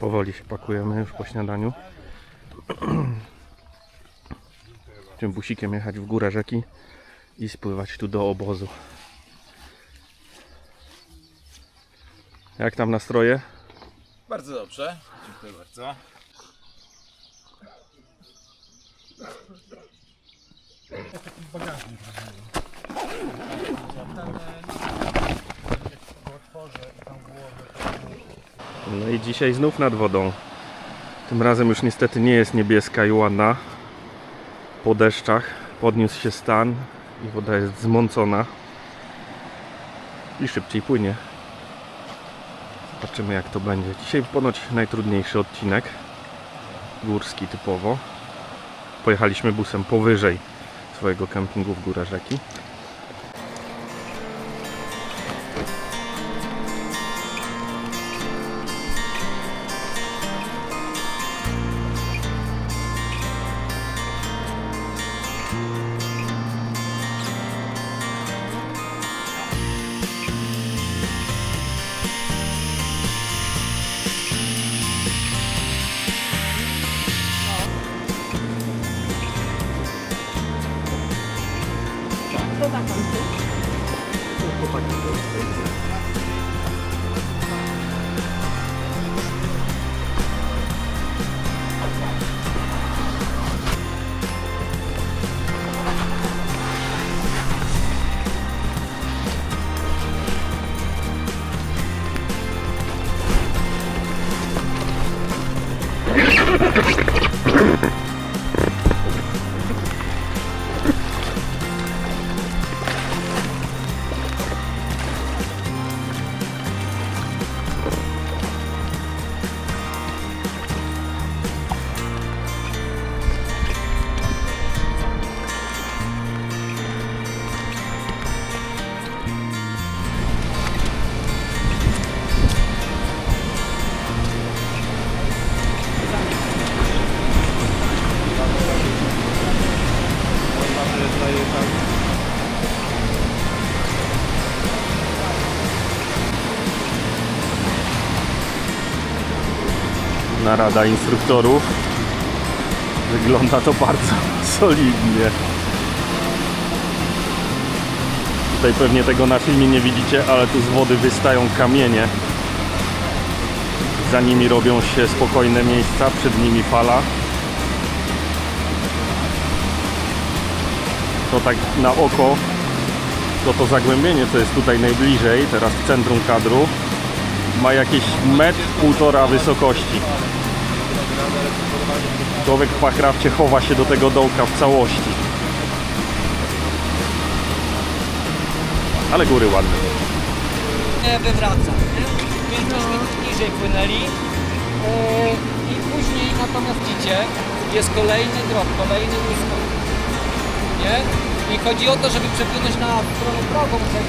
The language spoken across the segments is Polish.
Powoli się pakujemy już po śniadaniu. Tym busikiem jechać w górę rzeki i spływać tu do obozu. Jak tam nastroje? Bardzo dobrze. Dziękuję bardzo. No i dzisiaj znów nad wodą. Tym razem już niestety nie jest niebieska i ładna. Po deszczach podniósł się stan i woda jest zmącona. I szybciej płynie. Zobaczymy jak to będzie. Dzisiaj ponoć najtrudniejszy odcinek. Górski typowo. Pojechaliśmy busem powyżej swojego kempingu w górę rzeki. Narada instruktorów. Wygląda to bardzo solidnie. Tutaj pewnie tego na filmie nie widzicie, ale tu z wody wystają kamienie. Za nimi robią się spokojne miejsca, przed nimi fala. To tak na oko, to to zagłębienie, co jest tutaj najbliżej, teraz w centrum kadru, ma jakieś metr, półtora wysokości. Człowiek w pachrafcie chowa się do tego dołka w całości. Ale góry ładne. nie wywraca. nie? Więc myśmy niżej płynęli. Yy, I później natomiast widzicie, jest kolejny drop, kolejny nisko. Nie? I chodzi o to, żeby przepłynąć na stronę żeby,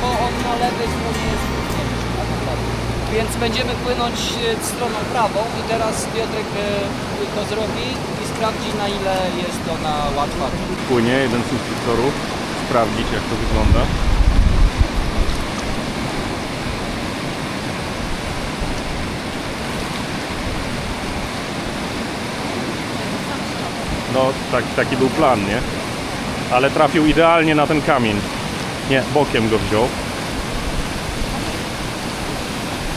bo on na lewej stronie jest. Więc będziemy płynąć e, stroną prawą i teraz Piotrek e, to zrobi i sprawdzi na ile jest ona łatwa. Płynie jeden z instruktorów, sprawdzić jak to wygląda. No, tak, taki był plan, nie? Ale trafił idealnie na ten kamień. Nie, bokiem go wziął.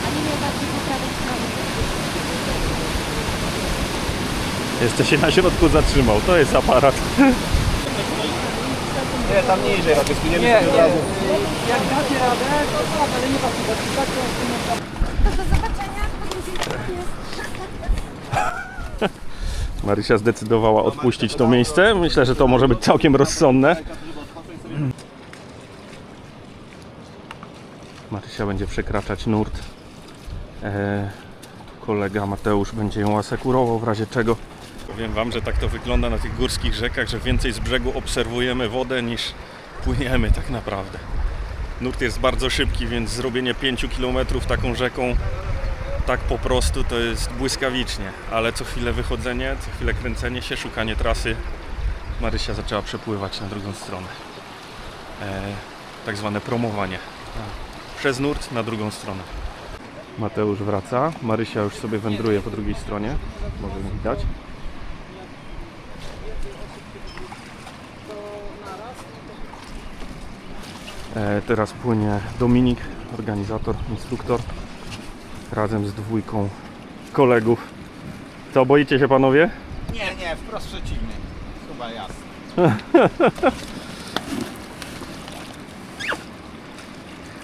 A nie najbardziej po prawej stronie. Jeszcze się na środku zatrzymał. To jest aparat. Nie, tam niżej, jak spłyniemy Nie, sobie od nie. razu. Jak dacie radę, to tak, ale nie was tak, to To do zobaczenia po drugiej stronie. Marysia zdecydowała odpuścić to miejsce. Myślę, że to może być całkiem rozsądne. Marysia będzie przekraczać nurt. E, tu kolega Mateusz będzie ją asekurował w razie czego. Powiem Wam, że tak to wygląda na tych górskich rzekach, że więcej z brzegu obserwujemy wodę niż płyniemy tak naprawdę. Nurt jest bardzo szybki, więc zrobienie 5 km taką rzeką tak po prostu to jest błyskawicznie, ale co chwilę wychodzenie, co chwilę kręcenie się, szukanie trasy. Marysia zaczęła przepływać na drugą stronę. E, tak zwane promowanie. Przez nurt na drugą stronę. Mateusz wraca. Marysia już sobie wędruje po drugiej stronie. Może widać. Teraz płynie Dominik, organizator, instruktor, razem z dwójką kolegów. Co, boicie się panowie? Nie, nie, wprost przeciwnie. Chyba jasne.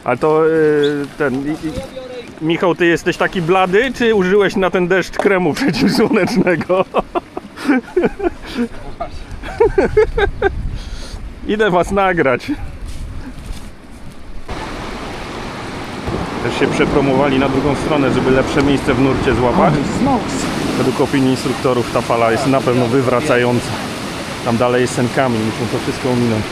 Ale to y, ten. i- i- Michał, ty jesteś taki blady, czy użyłeś na ten deszcz kremu przeciwsłonecznego? Idę was nagrać. Też się przepromowali na drugą stronę, żeby lepsze miejsce w nurcie złapać. Według opinii instruktorów ta fala jest na pewno wywracająca. Tam dalej jest ten kamień, muszą to wszystko ominąć.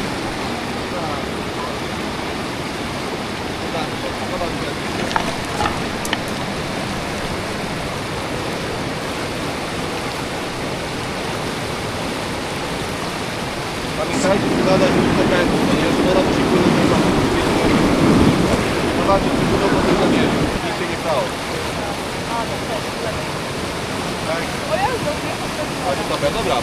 Pamiętajcie, że dodać już zakrętu, bo nie, że woda musi płynąć do przodu. Zobaczcie, czy to do tego nie, nic się nie stało. Tak? Ale dobra, dobra.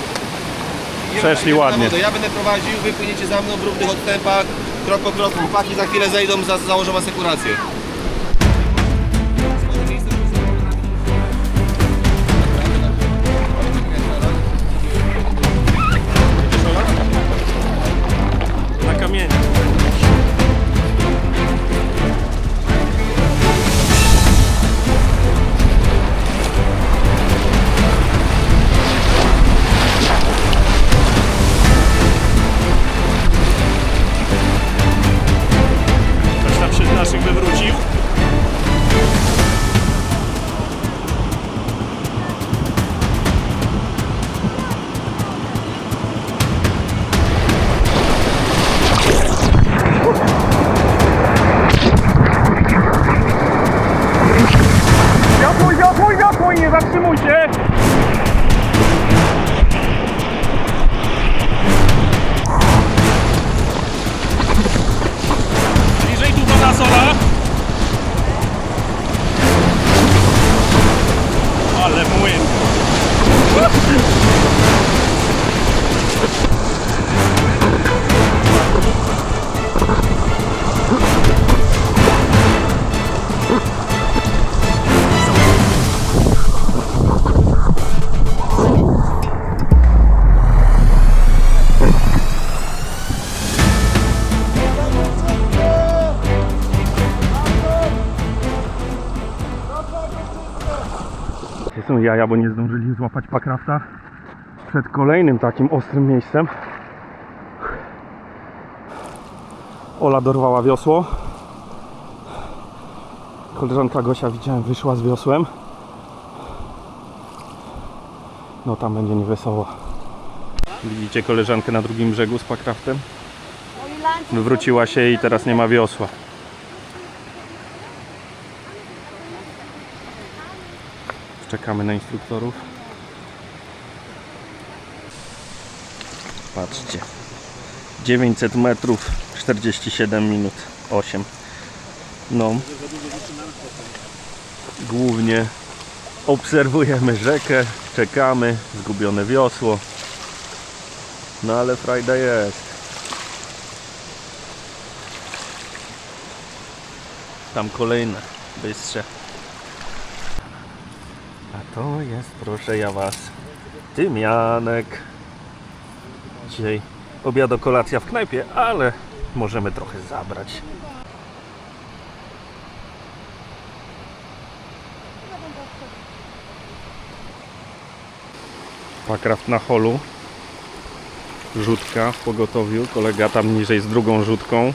Idziemy- Przeszli ładnie. Ja będę prowadził, wy płyniecie za mną w równych odstępach, krok po kroku. Chłopaki za chwilę zejdą, za, założą asekurację. To są jaja, bo nie zdążyli złapać pakrafta przed kolejnym takim ostrym miejscem. Ola dorwała wiosło. Koleżanka Gosia widziałem wyszła z wiosłem. No tam będzie niewesoło. Widzicie koleżankę na drugim brzegu z pakraftem? Wywróciła się i teraz nie ma wiosła. Czekamy na instruktorów. Patrzcie. 900 metrów, 47 minut, 8. No. Głównie obserwujemy rzekę, czekamy, zgubione wiosło. No ale frajda jest. Tam kolejne, bystrze. To jest, proszę ja was, tymianek. Dzisiaj obiad, kolacja w knajpie, ale możemy trochę zabrać. Pakraft na holu. Rzutka w pogotowiu. Kolega tam niżej z drugą rzutką.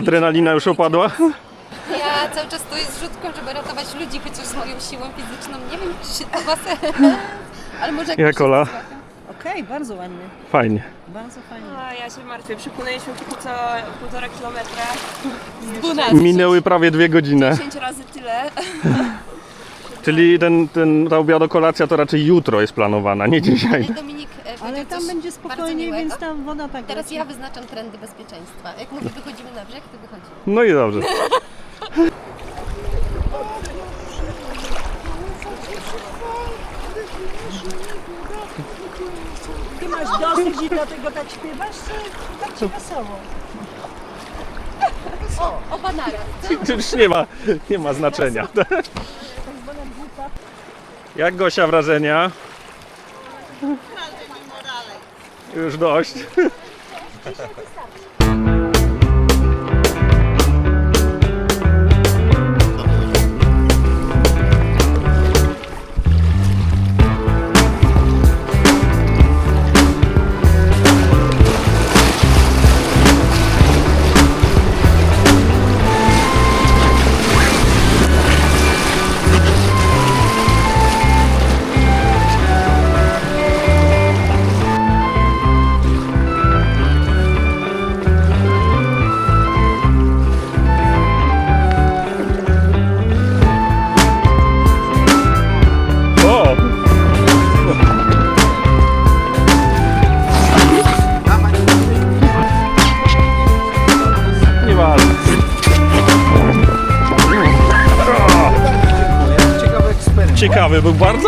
Adrenalina już opadła? Ja cały czas stoję z rzutką, żeby ratować ludzi, chociaż z moją siłą fizyczną nie wiem, czy się to was... Ale może jakoś Jak Ola? Okej, bardzo ładnie, Fajnie. bardzo fajnie. A ja się martwię. Przypłynęliśmy póki co półtora kilometra. Minęły prawie dwie godziny. 10 razy tyle. Czyli ten, ten, ta obiadokolacja to raczej jutro jest planowana, nie dzisiaj. Dominik Ale powiedział tam coś będzie bardzo spokojnie, miłego. więc tam woda tak Teraz leci. ja wyznaczam trendy bezpieczeństwa. Jak mówię, wychodzimy na brzeg, to wychodzimy. No i dobrze. Ty masz dosyć i dlatego tak śpiewasz, czy tak ci wesoło? O, oba naraz. To już nie ma, nie ma znaczenia. Jak Gosia wrażenia? Już dość.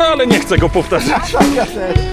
Ale nie chcę go powtarzać.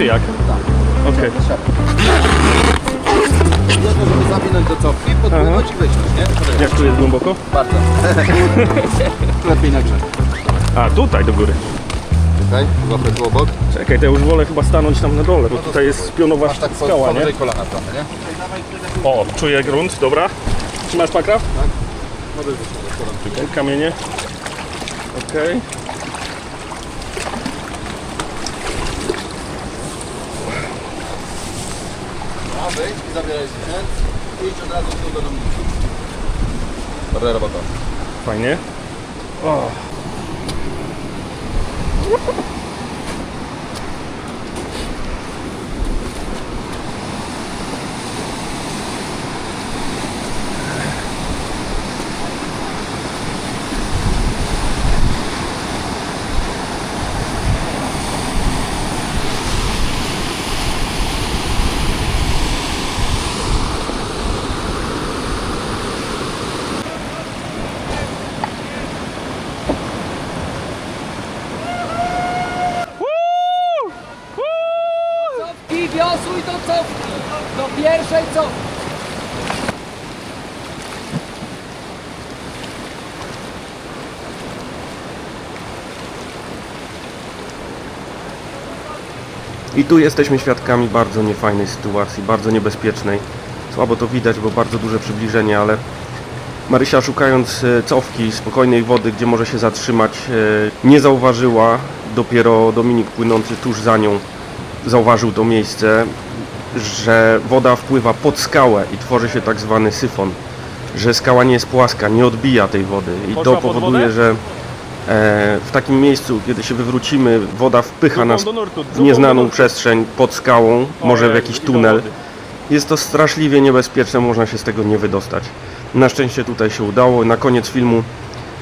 czy jak? Tak. Okej. Jedno, żeby zawinąć do cofki, podpłynąć i wyciąć, nie? Poczekaj, Jak tu jest głęboko? Bardzo. Lepiej na grzech. A, tutaj do góry. Czekaj, łapę tu obok. Czekaj, to ja już wolę chyba stanąć tam na dole, bo tutaj jest pionowa Masz tak po- skała, nie? powyżej kolana trochę, nie? O, czuję grunt, dobra. Trzymasz pakraw? Czekaj, kamienie. Okej. A, wyjdź i zabieraj sprzęt. Idź od razu tu do domu. Dobra robota. Fajnie. O. Cofki, wiosłuj do cofki. Do pierwszej cofki. I tu jesteśmy świadkami bardzo niefajnej sytuacji, bardzo niebezpiecznej. Słabo to widać, bo bardzo duże przybliżenie, ale Marysia szukając e, cofki, spokojnej wody, gdzie może się zatrzymać, e, nie zauważyła. Dopiero Dominik płynący tuż za nią zauważył to miejsce, że woda wpływa pod skałę i tworzy się tak zwany syfon. Że skała nie jest płaska, nie odbija tej wody i to powoduje, że w takim miejscu, kiedy się wywrócimy, woda wpycha nas w nieznaną przestrzeń pod skałą, może w jakiś tunel. Jest to straszliwie niebezpieczne, można się z tego nie wydostać. Na szczęście tutaj się udało. Na koniec filmu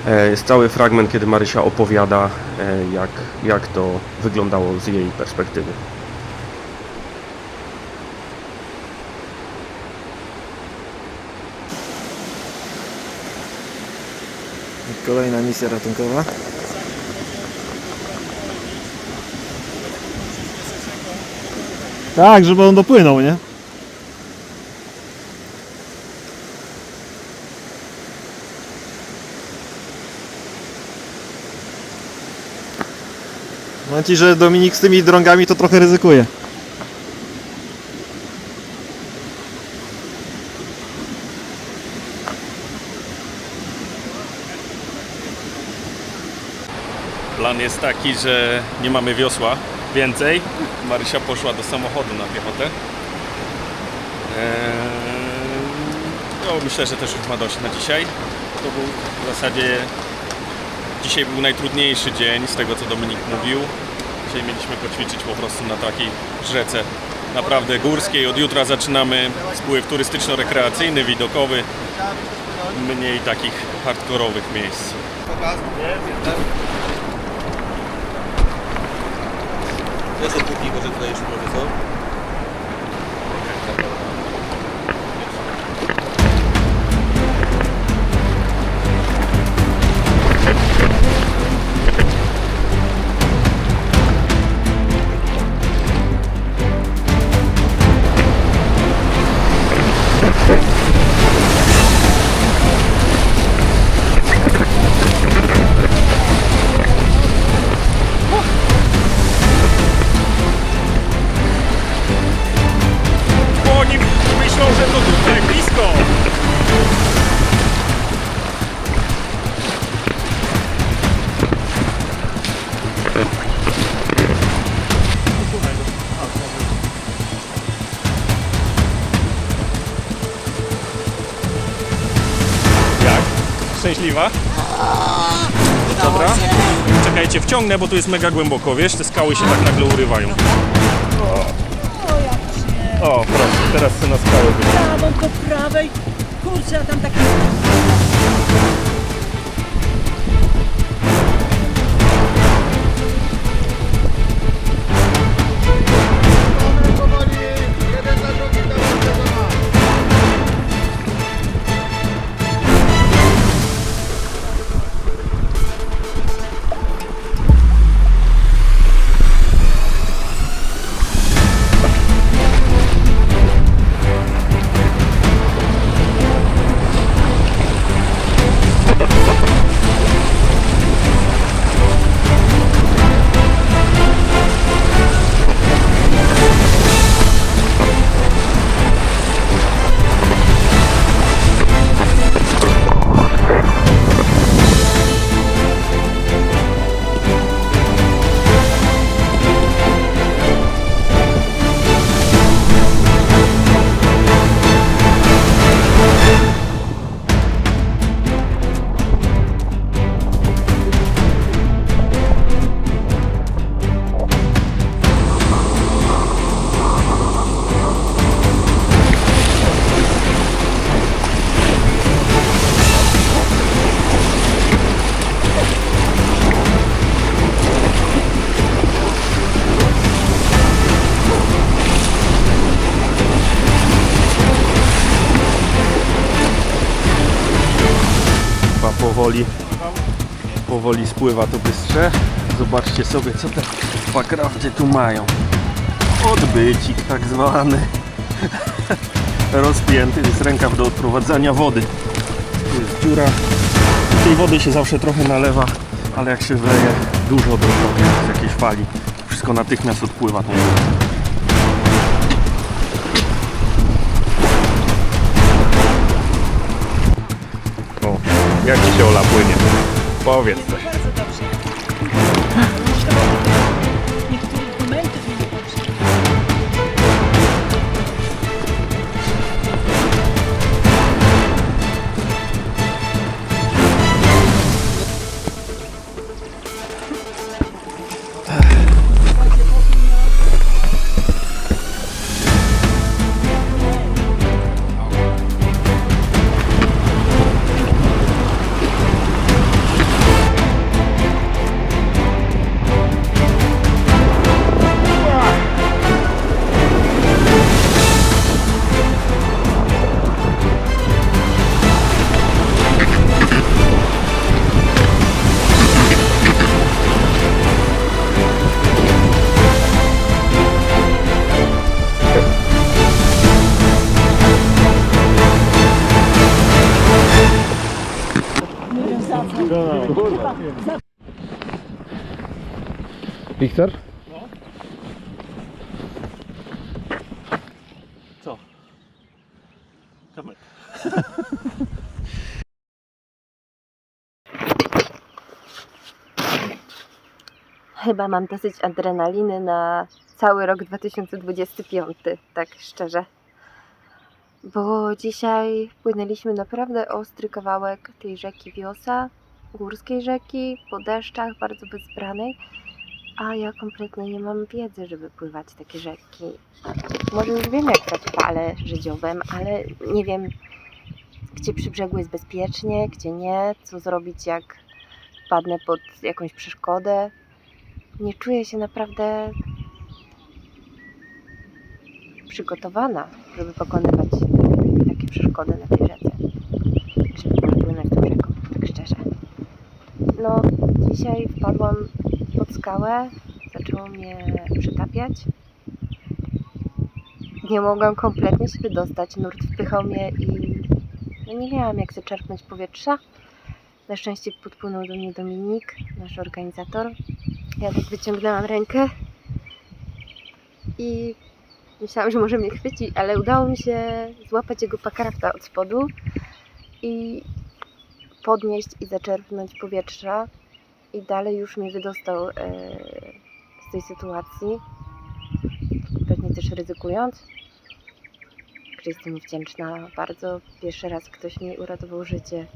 e, jest cały fragment, kiedy Marysia opowiada, e, jak, jak to wyglądało z jej perspektywy. Kolejna misja ratunkowa. Tak, żeby on dopłynął, nie? Mam ci, że Dominik z tymi drągami to trochę ryzykuje. Jest taki, że nie mamy wiosła więcej. Marysia poszła do samochodu na piechotę. Eee, no, myślę, że też już ma dość na dzisiaj. To był w zasadzie dzisiaj był najtrudniejszy dzień z tego co Dominik mówił. Dzisiaj mieliśmy poćwiczyć po prostu na takiej rzece naprawdę górskiej. Od jutra zaczynamy spływ turystyczno-rekreacyjny, widokowy, mniej takich hardkorowych miejsc. Ja sobie póki, może tutaj jeszcze trochę co? Szczęśliwa? Dobra. Czekajcie, wciągnę, bo tu jest mega głęboko, wiesz? Te skały się tak nagle urywają. O, proszę, teraz chcę na skałę. Prawą po prawej. Kurczę, a tam takie... powoli, powoli spływa to bystrze. Zobaczcie sobie, co te pakrafty tu mają. Odbycik tak zwany. Rozpięty jest rękaw do odprowadzania wody. Tu jest dziura. Tej wody się zawsze trochę nalewa, ale jak się wleje dużo dosłownie z jakiejś fali, wszystko natychmiast odpływa tą wodą. Jak się Ola płynie? Powiedz coś. Wiktor? Co? Kamer. Chyba mam dosyć adrenaliny na cały rok 2025, tak szczerze. Bo dzisiaj płynęliśmy naprawdę ostry kawałek tej rzeki Wiosa, górskiej rzeki, po deszczach, bardzo bezbranej, a ja kompletnie nie mam wiedzy, żeby pływać takie rzeki. Może już wiem, jak brać fale życiowem, ale nie wiem, gdzie przy brzegu jest bezpiecznie, gdzie nie, co zrobić, jak wpadnę pod jakąś przeszkodę nie czuję się naprawdę przygotowana, żeby pokonywać takie przeszkody na tej rzece. Żeby płynąć tą rzeką, tak szczerze. No, dzisiaj wpadłam pod skałę, zaczęło mnie przytapiać. Nie mogłam kompletnie się wydostać, nurt wpychał mnie i no nie miałam jak zaczerpnąć powietrza. Na szczęście podpłynął do mnie Dominik, nasz organizator, ja tak wyciągnęłam rękę i myślałam, że może mnie chwyci, ale udało mi się złapać jego pakrafta od spodu i podnieść i zaczerpnąć powietrza i dalej już mnie wydostał e, z tej sytuacji, pewnie też ryzykując. Że jestem wdzięczna bardzo. Pierwszy raz ktoś mi uratował życie.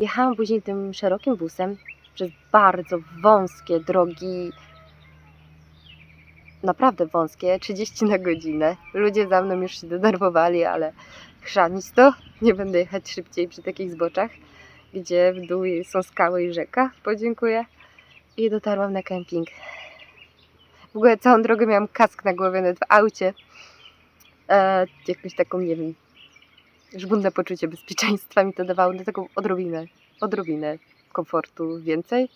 Jechałam później tym szerokim busem przez bardzo wąskie drogi, naprawdę wąskie, 30 na godzinę. Ludzie za mną już się denerwowali, ale chrzanić to, nie będę jechać szybciej przy takich zboczach, gdzie w dół są skały i rzeka. Podziękuję. I dotarłam na kemping. W ogóle całą drogę miałam kask na głowie, nawet w aucie. E, jakąś taką, nie wiem, żmudne poczucie bezpieczeństwa mi to dawało, do taką odrobinę, odrobinę komfortu więcej.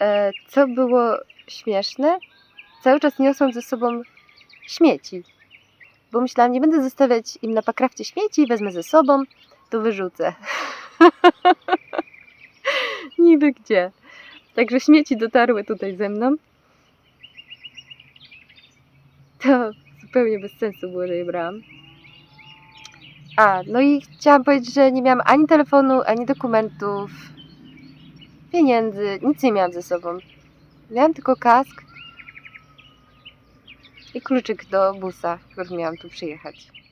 E, co było śmieszne, cały czas niosłam ze sobą śmieci. Bo myślałam, nie będę zostawiać im na pakrafcie śmieci, wezmę ze sobą, to wyrzucę. Niby gdzie. Także śmieci dotarły tutaj ze mną. To zupełnie bez sensu było, że je brałam. A, no i chciałam powiedzieć, że nie miałam ani telefonu, ani dokumentów, pieniędzy, nic nie miałam ze sobą. Miałam tylko kask i kluczyk do busa, którym miałam tu przyjechać.